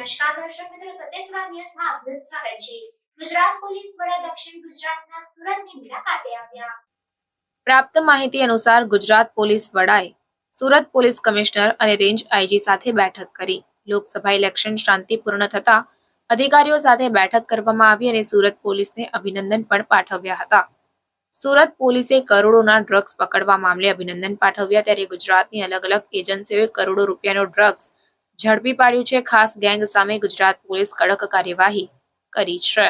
નમસ્કાર દર્શક મિત્રો સત્યસ્રાવ ન્યૂઝમાં આપનું સ્વાગત છે ગુજરાત પોલીસ વડા દક્ષિણ ગુજરાતના સુરતની મુલાકાતે આવ્યા પ્રાપ્ત માહિતી અનુસાર ગુજરાત પોલીસ વડાએ સુરત પોલીસ કમિશનર અને રેન્જ આઈજી સાથે બેઠક કરી. લોકસભા ઇલેક્શન શાંતિપૂર્ણ થતા અધિકારીઓ સાથે બેઠક કરવામાં આવી અને સુરત પોલીસને અભિનંદન પણ પાઠવ્યા હતા. સુરત પોલીસે કરોડોના ડ્રગ્સ પકડવા મામલે અભિનંદન પાઠવ્યા, ત્યારે ગુજરાતની અલગ અલગ એજન્સીઓએ કરોડો રૂપિયાનો ડ્રગ્સ ઝડપી પાડ્યું છે. ખાસ ગેંગ સામે ગુજરાત પોલીસ કડક કાર્યવાહી કરી છે.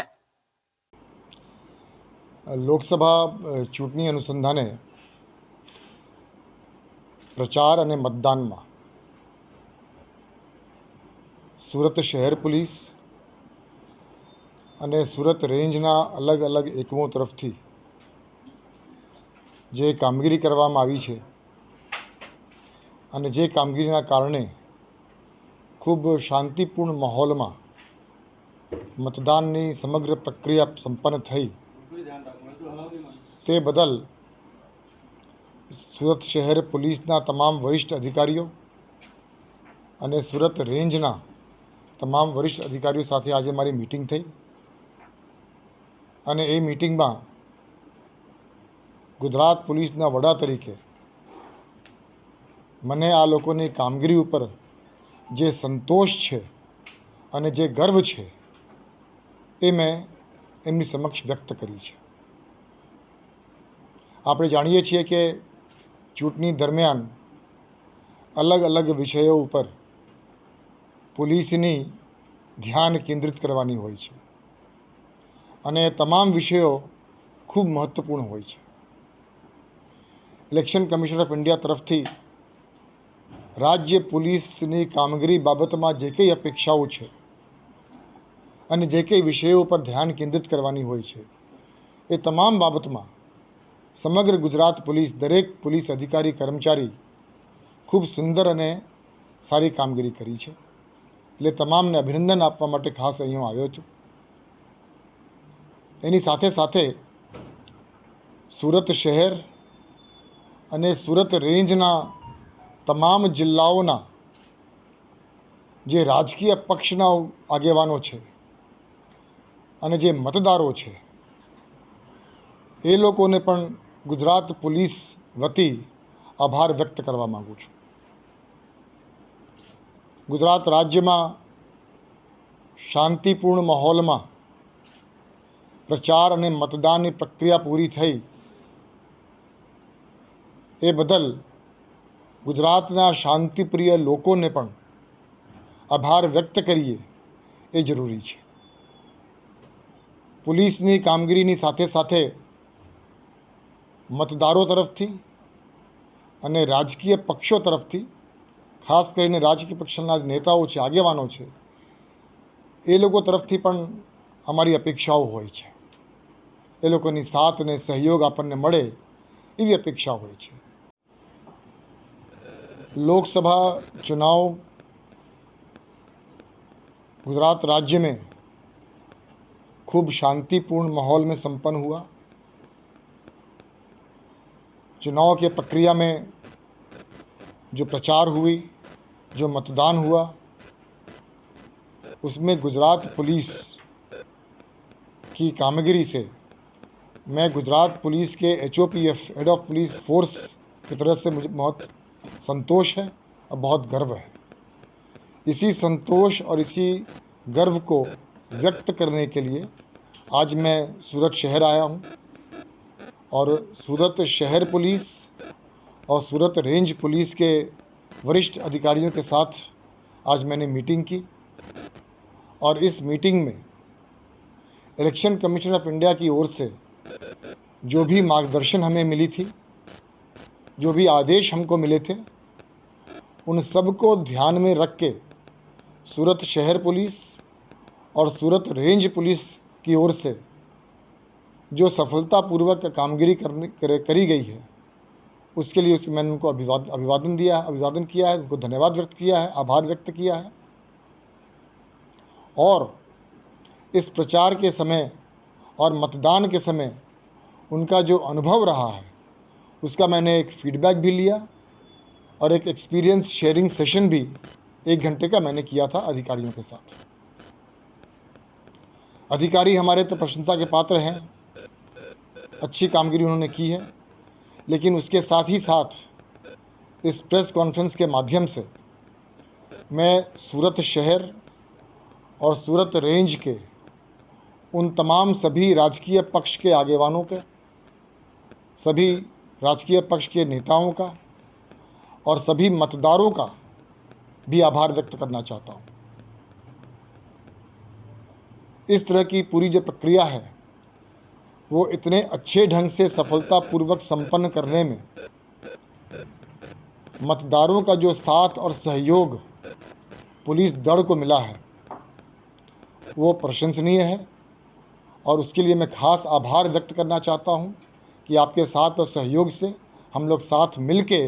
લોકસભા ચૂંટણી અનુસંધાને પ્રચાર અને મતદાનમાં સુરત શહેર પોલીસ અને સુરત રેન્જના અલગ અલગ એકમો તરફથી જે કામગીરી કરવામાં આવી છે અને જે કામગીરીના કારણે ખૂબ શાંતિપૂર્ણ માહોલમાં મતદાનની સમગ્ર પ્રક્રિયા સંપન્ન થઈ. તે બદલ સુરત શહેર પોલીસના તમામ વરિષ્ઠ અધિકારીઓ અને સુરત રેન્જના તમામ વરિષ્ઠ અધિકારીઓ સાથે આજે મારી મિટિંગ થઈ. અને એ મિટિંગમાં ગુજરાત પોલીસના વડા તરીકે મને આ લોકોની કામગીરી ઉપર જે સંતોષ છે અને જે ગર્વ છે, એ મેં એમની સમક્ષ વ્યક્ત કરી છે. આપણે જાણીએ છીએ કે ચૂંટણી દરમિયાન અલગ અલગ વિષયો ઉપર પોલીસની ધ્યાન કેન્દ્રિત કરવાની હોય છે અને તમામ વિષયો ખૂબ મહત્ત્વપૂર્ણ હોય છે. ઇલેક્શન કમિશન ઓફ ઇન્ડિયા તરફથી રાજ્ય પોલીસની કામગીરી બાબતમાં જે કંઈ અપેક્ષાઓ છે અને જે કંઈ વિષયો પર ધ્યાન કેન્દ્રિત કરવાની હોય છે, એ તમામ બાબતમાં સમગ્ર ગુજરાત પોલીસ, દરેક પોલીસ અધિકારી, કર્મચારી ખૂબ સુંદર અને સારી કામગીરી કરી છે. એટલે તમામને અભિનંદન આપવા માટે ખાસ અહીં આવ્યો છું. એની સાથે સાથે સુરત શહેર અને સુરત રેન્જના તમામ જિલ્લાઓના જે રાજકીય પક્ષના આગેવાનો છે અને જે મતદારો છે, એ લોકોને પણ ગુજરાત પોલીસ વતી આભાર વ્યક્ત કરવા માગું છું. ગુજરાત રાજ્યમાં શાંતિપૂર્ણ માહોલમાં પ્રચાર અને મતદાનની પ્રક્રિયા પૂરી થઈ એ બદલ ગુજરાતના શાંતિપ્રિય લોકોને પણ આભાર વ્યક્ત કરીએ એ જરૂરી છે. પોલીસની કામગીરીની સાથે સાથે મતદારો તરફથી અને રાજકીય પક્ષો તરફથી, ખાસ કરીને રાજકીય પક્ષના નેતાઓ છે, આગેવાનો છે, એ લોકો તરફથી પણ અમારી અપેક્ષાઓ હોય છે. એ લોકોની સાથ અને સહયોગ આપણને મળે એવી અપેક્ષા હોય છે. लोकसभा चुनाव गुजरात राज्य में खूब शांतिपूर्ण माहौल में संपन्न हुआ। चुनाव के प्रक्रिया में जो प्रचार हुई, जो मतदान हुआ, उसमें गुजरात पुलिस की कामगिरी से मैं गुजरात पुलिस के H O P F head of police force की तरफ़ से मुझे बहुत संतोष है और बहुत गर्व है। इसी संतोष और इसी गर्व को व्यक्त करने के लिए आज मैं सूरत शहर आया हूँ और सूरत शहर पुलिस और सूरत रेंज पुलिस के वरिष्ठ अधिकारियों के साथ आज मैंने मीटिंग की और इस मीटिंग में इलेक्शन कमीशन ऑफ़ इंडिया की ओर से जो भी मार्गदर्शन हमें मिली थी, जो भी आदेश हमको मिले थे उन सबको ध्यान में रख के सूरत शहर पुलिस और सूरत रेंज पुलिस की ओर से जो सफलतापूर्वक कामगिरी करने करे, गई है उसके लिए उसमें मैंने उनको अभिवाद अभिवादन दिया है अभिवादन किया है उनको धन्यवाद व्यक्त किया है आभार व्यक्त किया है। और इस प्रचार के समय और मतदान के समय उनका जो अनुभव रहा है उसका मैंने एक फीडबैक भी लिया। और एक एक्सपीरियंस शेयरिंग सेशन भी एक घंटे का मैंने किया था अधिकारियों के साथ। अधिकारी हमारे तो प्रशंसा के पात्र हैं, अच्छी कामगिरी उन्होंने की है, लेकिन उसके साथ ही साथ इस प्रेस कॉन्फ्रेंस के माध्यम से मैं सूरत शहर और सूरत रेंज के उन तमाम सभी राजकीय पक्ष के आगेवानों के, सभी राजकीय पक्ष के नेताओं का और सभी मतदारों का भी आभार व्यक्त करना चाहता हूँ। इस तरह की पूरी जो प्रक्रिया है, वो इतने अच्छे ढंग से सफलतापूर्वक संपन्न करने में मतदारों का जो साथ और सहयोग पुलिस दल को मिला है, वो प्रशंसनीय है। और उसके लिए मैं खास आभार व्यक्त करना चाहता हूँ कि आपके साथ और सहयोग से हम लोग साथ मिलके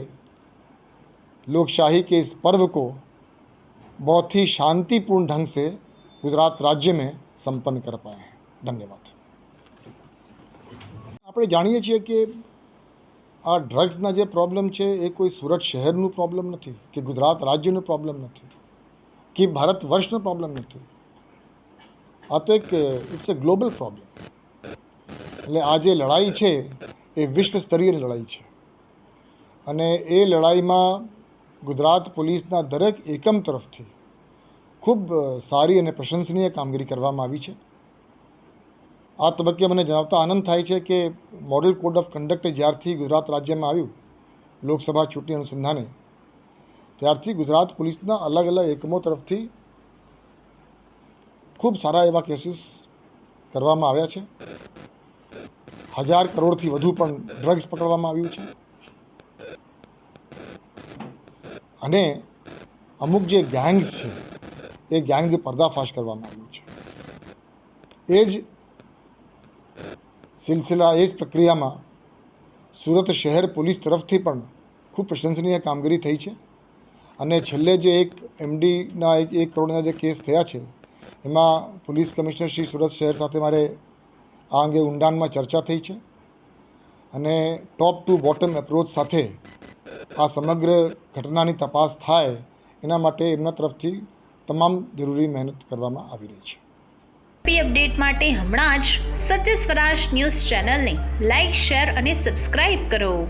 लोकशाही के इस पर्व को बहुत ही शांतिपूर्ण ढंग से गुजरात राज्य में संपन्न कर पाए हैं ધન્યવાદ આપણે જાણીએ છીએ કે આ ડ્રગ્સના જે પ્રોબ્લેમ છે એ કોઈ સુરત શહેરનું પ્રોબ્લેમ નથી કે ગુજરાત રાજ્યનું પ્રોબ્લેમ નથી કે ભારત વર્ષનો પ્રોબ્લેમ નથી આ તો એક ઇટ્સ અ ગ્લોબલ પ્રોબ્લેમ એટલે આ જે લડાઈ છે એ વિશ્વ સ્તરીય લડાઈ છે અને એ લડાઈમાં ગુજરાત પોલીસના દરેક એકમ તરફથી ખૂબ સારી અને પ્રશંસનીય કામગીરી કરવામાં આવી છે. આ તબક્કે મને જણાવતા આનંદ થાય છે કે મોડલ કોડ ઓફ કન્ડક્ટ જ્યારથી ગુજરાત રાજ્યમાં આવ્યું, લોકસભા ચૂંટણી અનુસંધાને, ત્યારથી ગુજરાત પોલીસના અલગ અલગ એકમો તરફથી ખૂબ સારા એવા કેસીસ કરવામાં આવ્યા છે. હજાર કરોડથી વધુ પણ ડ્રગ્સ પકડવામાં આવ્યું છે. અને અમુક જે ગેંગ્સ છે, એ ગેંગ પર્દાફાશ કરવામાં આવ્યું છે. એ જ સિલસિલા, એ જ પ્રક્રિયામાં સુરત શહેર પોલીસ તરફથી પણ ખૂબ પ્રશંસનીય કામગીરી થઈ છે. અને છેલ્લે જે એક એમડીના એક એક કરોડના જે કેસ થયા છે, એમાં પોલીસ કમિશનર શ્રી સુરત શહેર સાથે મારે આ અંગે ઊંડાણમાં ચર્ચા થઈ છે. અને ટોપ ટુ બોટમ એપ્રોચ સાથે આ સમગ્ર ઘટનાની તપાસ થાય એના માટે એમના તરફથી તમામ જરૂરી મહેનત કરવામાં આવી રહી છે. પી અપડેટ માટે હમણાં જ સત્ય સ્વરાજ ન્યૂઝ ચેનલને લાઇક શેર અને સબસ્ક્રાઇબ કરો.